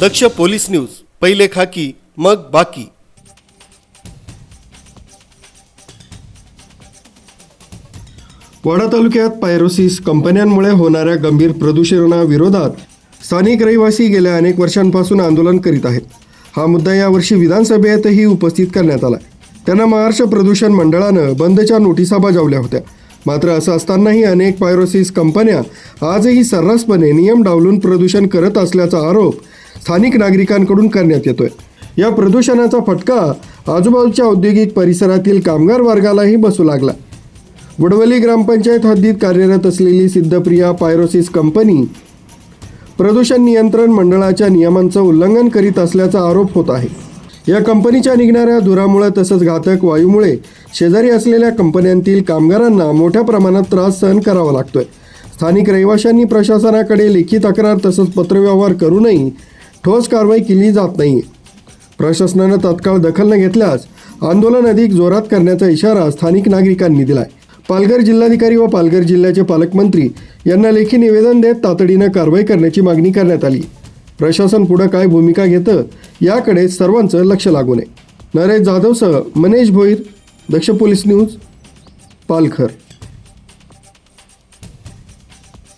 दक्ष police news पहिले खाकी मग बाकी. वाडा तालुक्यात पायरोसिस कंपन्यांमुळे होणाऱ्या गंभीर प्रदूषणाविरोधात स्थानिक रहिवासी गेल्या अनेक वर्षांपासून आंदोलन करीत आहेत. हा मुद्दा यावर्षी विधानसभेतही उपस्थित करण्यात आला त्यांना महाराष्ट्र प्रदूषण मंडळानं बंदच्या नोटिसा बजावल्या होत्या. मात्र असं असतानाही अनेक पायरोसिस कंपन्या आजही सर्रासपणे नियम डावलून प्रदूषण करत असल्याचा आरोप स्थानिक नागरिकांकडून करण्यात येतोय. या प्रदूषणाचा फटका आजूबाजूच्या औद्योगिक परिसरातील कामगार वर्गालाही बसू लागला. वडवली ग्रामपंचायत हद्दीत कार्यरत असलेली सिद्धप्रिया पायरोसिस कंपनी प्रदूषण नियंत्रण मंडळाच्या नियमांचं उल्लंघन करीत असल्याचा आरोप होत आहे. या कंपनीच्या निघणाऱ्या धुरामुळे तसंच घातक वायूमुळे शेजारी असलेल्या कंपन्यांतील कामगारांना मोठ्या प्रमाणात त्रास सहन करावा लागतोय. स्थानिक रहिवाशांनी प्रशासनाकडे लेखी तक्रार तसंच पत्रव्यवहार करूनही ठोस कारवाई केली जात नाही. प्रशासनानं तत्काळ दखल न घेतल्यास आंदोलन अधिक जोरात करण्याचा इशारा स्थानिक नागरिकांनी दिलाय. पालघर जिल्हाधिकारी व पालघर जिल्ह्याचे पालकमंत्री यांना लेखी निवेदन देत तातडीनं कारवाई करण्याची मागणी करण्यात आली. प्रशासन पुढं काय भूमिका घेतं याकडे सर्वांचं लक्ष लागू नये नरेश जाधवसह मनेश भोईर दक्ष पोलीस न्यूज पालघर.